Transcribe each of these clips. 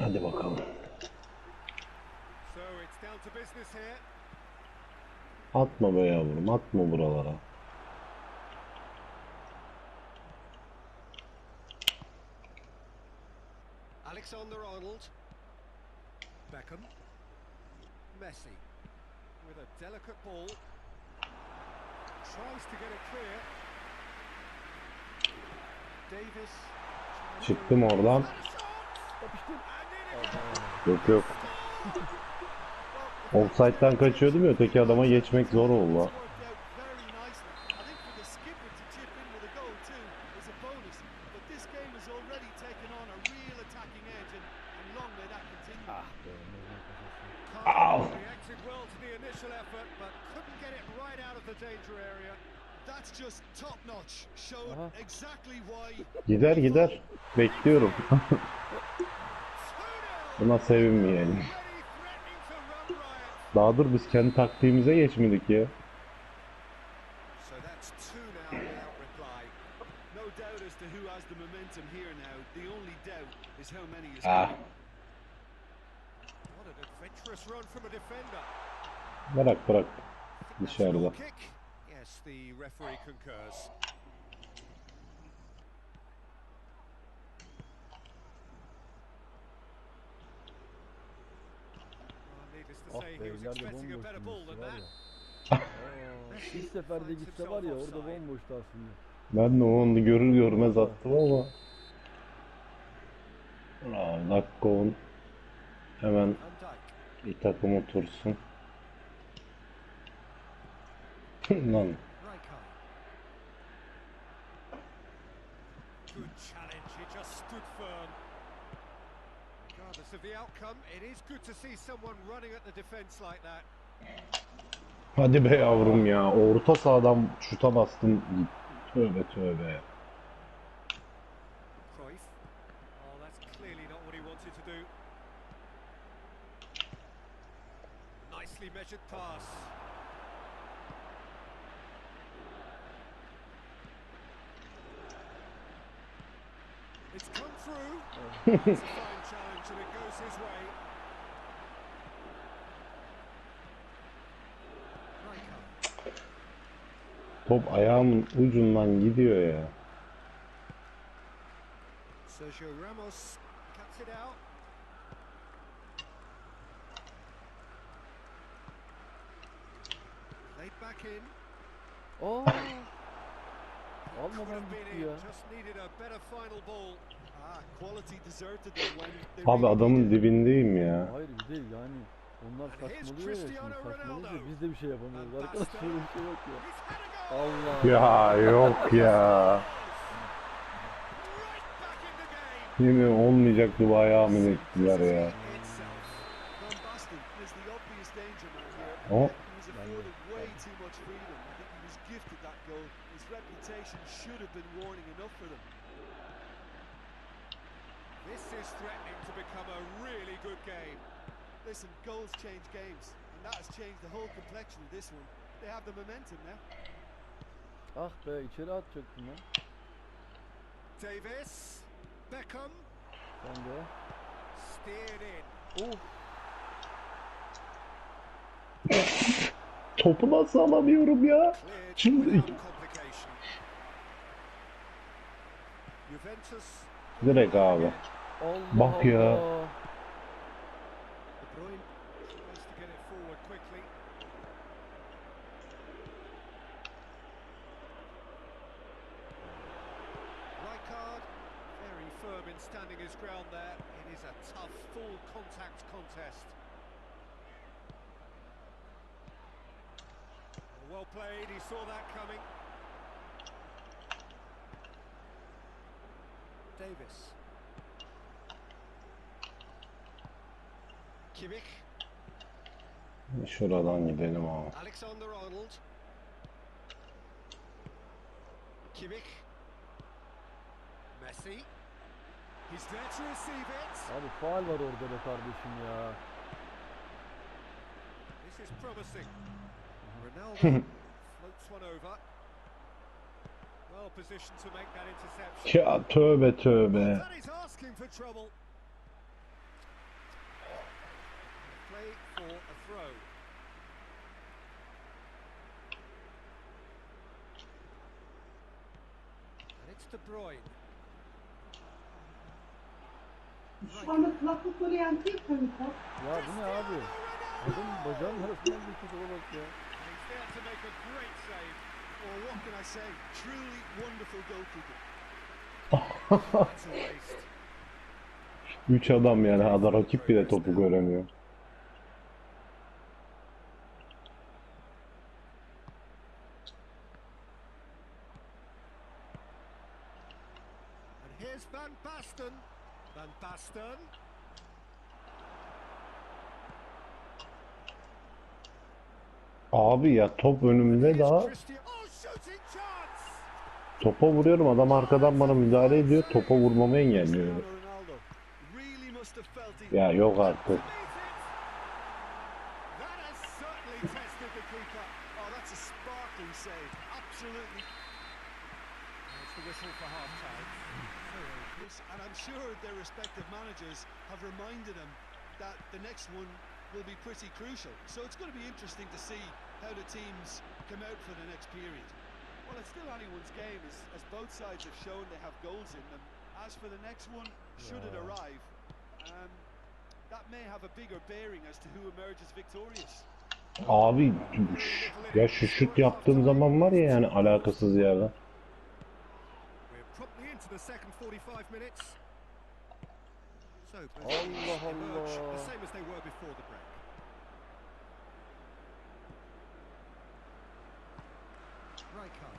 Hadi bakalım. Atma be yavrum atma buralara. Alexander Arnold. Beckham. Messi. With a delicate ball. Tries to get it clear. Davis. Çıktım oradan. Yok yok. Offside'den kaçıyordum ya öteki adama geçmek zor oldu. It's worked out very nicely. I think for the skipper to chip in with a goal too is a bonus. But this game has already taken on a real attacking edge, and, and long may that continue. Ow. Reacted well to the initial effort, but couldn't get it right out of the danger area. That's just top notch. Showed Aha. exactly why. Gider gider. Bekliyorum. 2-0. Buna sevinmeyelim. Daha dur biz kendi taktiğimize geçmedik ya. So that's two now without reply. No doubt as to who has the momentum here now. The only doubt is how many is Ah. coming. What an adventurous run from a defender. Bırak bırak. That's a Dışarıda. goal kick. Yes, the referee concurs. Well, needless to Ah bomboştu var ya. İlk seferde gitse var ya orada bomboştu aslında. Ben de onu görür görmez attım ama. Aa, on. Hemen bir takım otursun. Lan. Good challenge, he just stood firm. Regardless of the outcome, it is good to see someone running at the defence like that. hadi be yavrum ya. Orta sahadan şuta bastım. Tövbe tövbe. Oh, measured pass. It's come through. Challenge and it goes his way. Top ayağımın ucundan gidiyor ya. Sergio Ramos cuts it out. Played back in. Have been gitti ya. just needed a better final ball. Abi adamın dibindeyim ya. Hayır bir de yani onlar saçmalıyor ya şimdi Ronaldo. biz de bir şey yapamıyoruz. Arkadaşlar böyle bir şey yok ya. Allah. Ya yok ya. Yemin olmayacak duayı amin ettiler ya. Itself. Van This is threatening to become a really good game. Listen, goals change games, and that has changed the whole complexion of this one. They have the momentum now. Ah be içeri atacaktım lan. Davis. Beckham. Sen de. Steered in. Of. Topu nasıl alamıyorum ya? Şimdi-. Direkt abi. Allah very firm in standing his ground there. It is a tough, full contact contest. Well played, he saw that coming. Davis. Kimmich. Şuradan gidelim abi. Alexander Arnold. Kimmich. Messi. He's there to receive it. Abi faal var orada be kardeşim ya. This is promising. Ronaldo floats one over. Well positioned to make that interception. Ya tövbe tövbe. That is asking for trouble. Play for a throw. And it's De Bruyne. Şu anda kulaklıkları yankı yapıyor Mithat. Ya bu ne abi? Adamın bacağının arasından bir şuta bak ya. And he's there to make a great save. Or what can I say? Truly wonderful goalkeeping. That's a waste. 3 adam yani adam rakip bile topu göremiyor. Abi ya top Here's daha topa vuruyorum adam arkadan bana müdahale ediyor topa vurmamı engelliyor. Ya yok artık. And I'm sure their respective managers have reminded them that the next one will be pretty crucial. So it's going to be interesting to see how the teams come out for the next period. Well, it's still anyone's game, as, as both sides have shown they have goals in them. As for the next one, should it arrive, um, that may have a bigger bearing as to who emerges victorious. Abi ya şu şut yaptığım zaman var ya yani alakasız yerden. We're promptly into the second 45 minutes. So, Allah emerge Allah. the same as they were before the break. Rijkaard,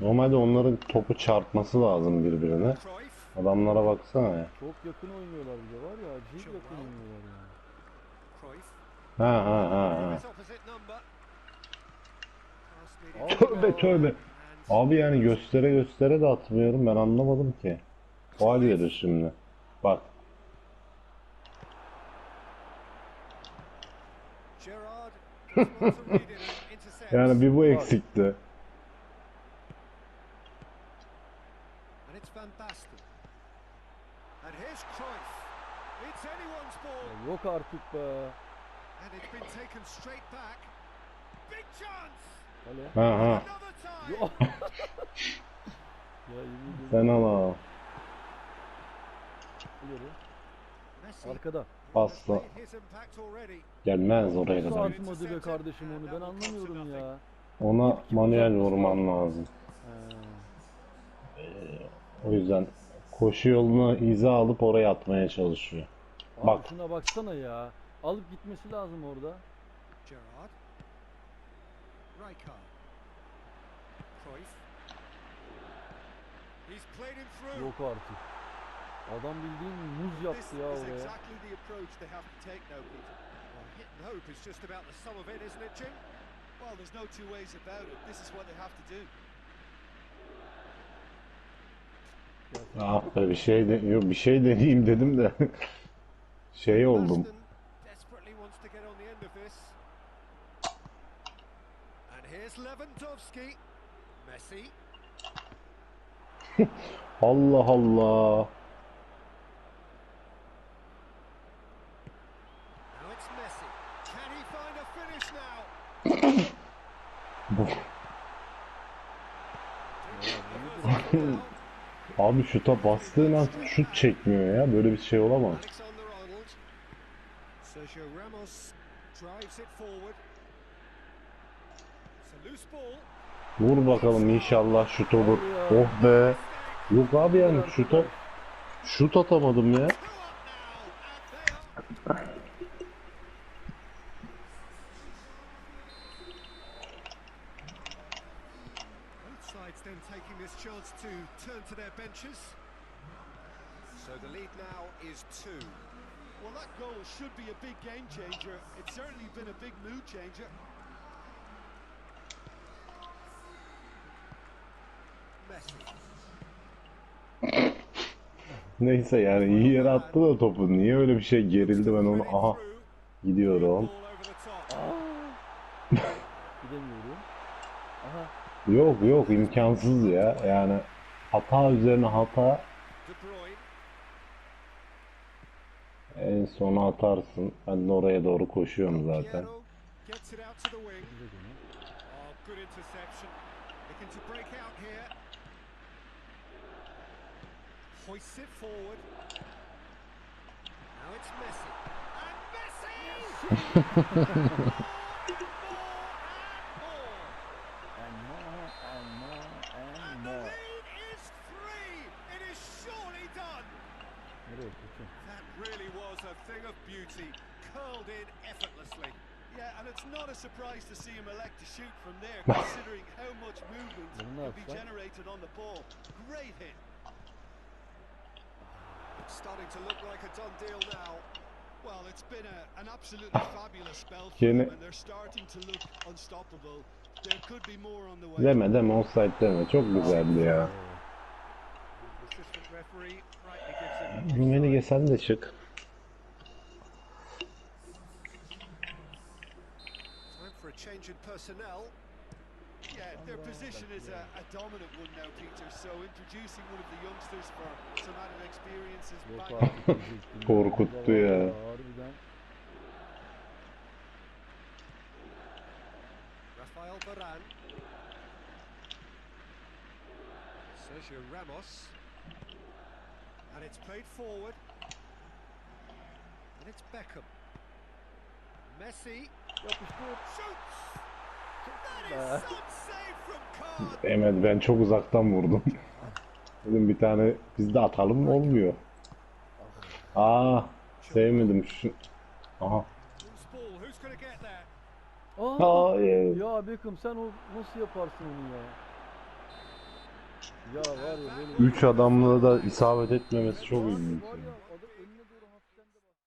Normalde onların topu çarpması lazım birbirine. Adamlara baksana ya. Çok yakın oynuyorlar bir de var ya. Acayip yakın oynuyorlar ya. Ha ha ha ha. Allah. Tövbe tövbe. Abi yani göstere göstere de atmıyorum ben anlamadım ki. Faal verir şimdi. Bak Gerrard just wants to read it and intercept. yani bir bu eksikti. Ya Yok artık be. Ha ha. Sen al Arkada. Already. Gelmez oraya Nasıl kadar. atmadı be kardeşim onu ben anlamıyorum ya. Ona manuel vurman lazım. O yüzden koşu yoluna iza alıp oraya atmaya çalışıyor. Abi Bak. şuna baksana ya. Alıp gitmesi lazım orada. Gerrard. Rijkaard. Cruyff. He's played him through. Yok artık. Adam bildiğin muz yaptı ya oraya. Well, there's no two ways about it. This is what they have to do. Ah be bir şey de yok bir şey deneyeyim dedim de şey oldum. Basten desperately wants to get on the end of this. And here's Lewandowski. Messi. Allah Allah. Now it's Messi. Can he find a finish now? Abi şuta bastığın an şut çekmiyor ya. Böyle bir şey olamaz. Alexander Arnold. Sergio Ramos drives it forward. It's a loose ball. Vur bakalım inşallah şut olur. Oh be. Yok abi yani şuta şut atamadım ya. Sides then taking this chance to turn to their benches. So the lead now is two. Well, that goal should be a big game changer. It's certainly been a big mood changer. Messi. Neyse yani iyi yere attı da topu. Niye öyle bir şey gerildi ben onu. Aha gidiyorum. Ball over the top. Aa. Gidemiyorum. Aha. Yok yok imkansız ya. Yani hata üzerine hata en sona atarsın. Ben de oraya doğru koşuyorum zaten. Now it's Messi. And Messi! That really was a thing of beauty. Curled in effortlessly. Yeah, and it's not a surprise to see him elect to shoot from there, considering how much movement Bunlar can be generated on the ball. Great hit. It's starting to look like a done deal now. Well, it's been a, an absolutely fabulous spell for Yine- them, and they're starting to look unstoppable. There could be more on the way. Deme deme offside deme. Çok güzeldi ya. Assistant referee rightly Rumenige sen de çık. Time for a change in personnel. Yeah, their position is a, a dominant one now, Peter. So introducing one of the youngsters for some added artık diyecektim. Korkuttu ya. Rafael Varane. Sergio Ramos. And it's played forward. And it's Beckham. Messi. Mehmet ben çok uzaktan vurdum. Dedim bir tane biz de atalım olmuyor. Aa sevmedim şu. Aha. Aa, Hayır. ya Beckham sen o nasıl yaparsın onu ya? Ya. 3 adamla da isabet etmemesi çok ilginç.